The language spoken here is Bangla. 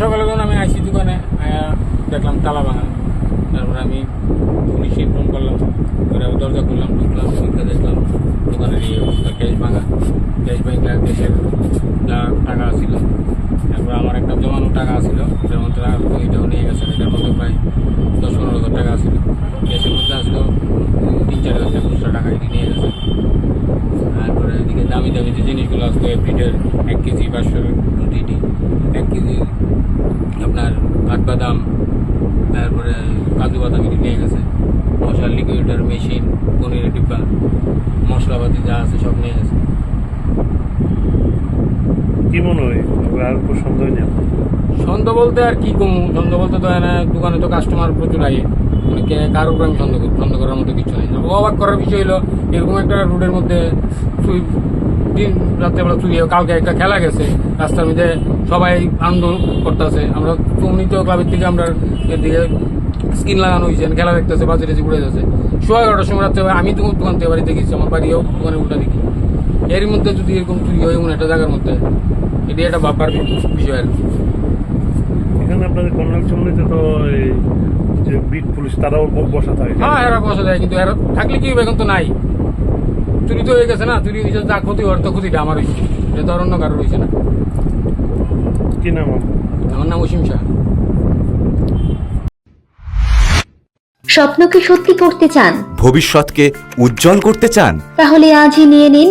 সকালে যখন আমি আইসি দোকানে দেখলাম তালা ভাঙা তারপরে আমি পুলিশে ফোন করলাম, করে দরজা খুললাম, ঢুকলাম, ঢুকে দেখলাম দোকানের ইয়ে অবস্থা ক্যাশ ভাঙা। ক্যাশ ভাঙা দেশের যা টাকা ছিল, তারপরে আমার একটা জমানো টাকা ছিল মধ্যে টাকা ওইটাও নিয়ে গেছে এটার মধ্যে প্রায় দশ পনেরো হাজার টাকা ছিল। ক্যাশের মধ্যে আসলো তিন চার হাজার টাকা টাকা নিয়ে গেছে তারপরে এদিকে দামি দামি যে জিনিসগুলো আসতো এক কেজি পাঁচশো ডিটি এক কেজি আপনার কাঠবাদাম তারপরে কাজু বাদাম এটি নিয়ে গেছে। মশলার লিকুইডার মেশিন পনিরের ডিব্বা মশলাপাতি যা আছে সব নিয়ে গেছে। কি মনে হয়? আর সন্দেহ নেই? সন্দেহ বলতে আর কি কমু? সন্দেহ বলতে তো দোকানে তো কাস্টমার প্রচুর আগে মানে কে কারোর উপর আমি সন্দেহ করি? সন্দেহ করার মতো কিছু নেই। অবাক করার বিষয় হলো, এরকম একটা রোডের মধ্যে চুই দিন রাত্রেবেলা চুই কালকে একটা খেলা গেছে, রাস্তার মধ্যে সবাই আন্দোলন করতেছে। আমরা উন্নীত ক্লাবের থেকে আমরা এদিকে স্কিন লাগানো হয়েছে, খেলা দেখতেছে বাজে টেজে ঘুরে যাচ্ছে। সোয়া এগারোটার সময় রাত্রে আমি তো দোকান থেকে বাড়িতে গেছি, আমার বাড়িও দোকানে উল্টা দেখি এর মধ্যে যদি এরকম চুরি হয় এমন একটা জায়গার মধ্যে, এটি একটা ভাববার বিষয় আর কি। এখানে আপনাদের কর্নাল চন্ডিতে তো এই যে বিট পুলিশ তারাও বসা থাকে। হ্যাঁ এরা বসা যায় কিন্তু এরা থাকলে কি হবে? এখন তো নাই। চুরি তো হয়ে গেছে না চুরি হয়েছে যা ক্ষতি হওয়ার তো ক্ষতিটা আমার হয়েছে এটা তো আর অন্য কারোর হয়েছে না। কি নাম আমার নাম অসীম শাহ। স্বপ্নকে সত্যি করতে চান ভবিষ্যৎকে উজ্জ্বল করতে চান? তাহলে আজই নিয়ে নিন